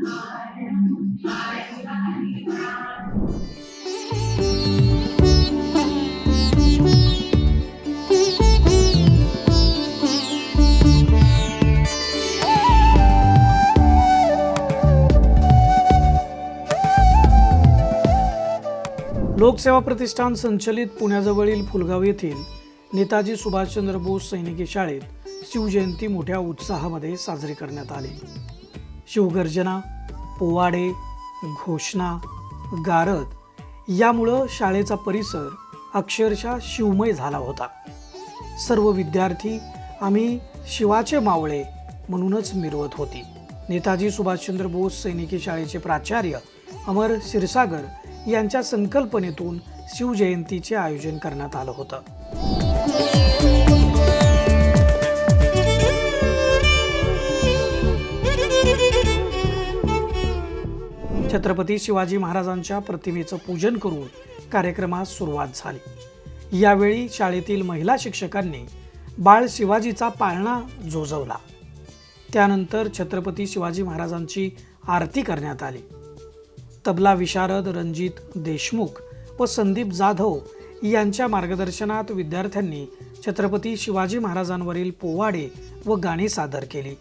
लोकसेवा प्रतिष्ठान संचलित पुण्याजवळील फुलगाव येथील नेताजी सुभाषचंद्र बोस सैनिकी शाळेत शिवजयंती मोठ्या उत्साहामध्ये साजरी करण्यात आली. शिवगर्जना पोवाडे घोषणा गारद यामुळं शाळेचा परिसर अक्षरशः शिवमय झाला होता. सर्व विद्यार्थी आम्ही शिवाचे मावळे म्हणूनच मिरवत होती. नेताजी सुभाषचंद्र बोस सैनिकी शाळेचे प्राचार्य अमर क्षीरसागर यांच्या संकल्पनेतून शिवजयंतीचे आयोजन करण्यात आलं होतं. छत्रपती शिवाजी महाराजांच्या प्रतिमेचं पूजन करून कार्यक्रमास सुरुवात झाली. यावेळी शाळेतील महिला शिक्षकांनी बाळ शिवाजीचा पाळणा जोजवला. त्यानंतर छत्रपती शिवाजी महाराजांची आरती करण्यात आली. तबला विशारद रणजित देशमुख व संदीप जाधव यांच्या मार्गदर्शनात विद्यार्थ्यांनी छत्रपती शिवाजी महाराजांवरील पोवाडे व गाणी सादर केली.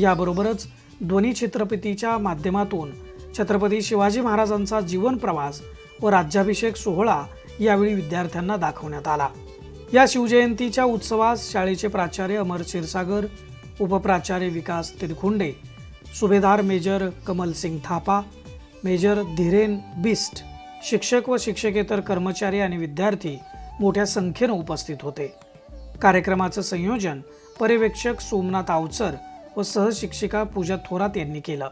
याबरोबरच ध्वनी चित्रपतीच्या माध्यमातून छत्रपती शिवाजी महाराजांचा जीवन प्रवास व राज्याभिषेक सोहळा यावेळी विद्यार्थ्यांना दाखवण्यात आला. या शिवजयंतीच्या उत्सवास शाळेचे प्राचार्य अमर क्षीरसागर उपप्राचार्य विकास तिरखुंडे सुभेदार मेजर कमल सिंग थापा मेजर धीरेन बिस्ट शिक्षक व शिक्षकेतर कर्मचारी आणि विद्यार्थी मोठ्या संख्येनं उपस्थित होते. कार्यक्रमाचं संयोजन पर्यवेक्षक सोमनाथ आवचर व सहशिक्षिका पूजा थोरात यांनी केलं.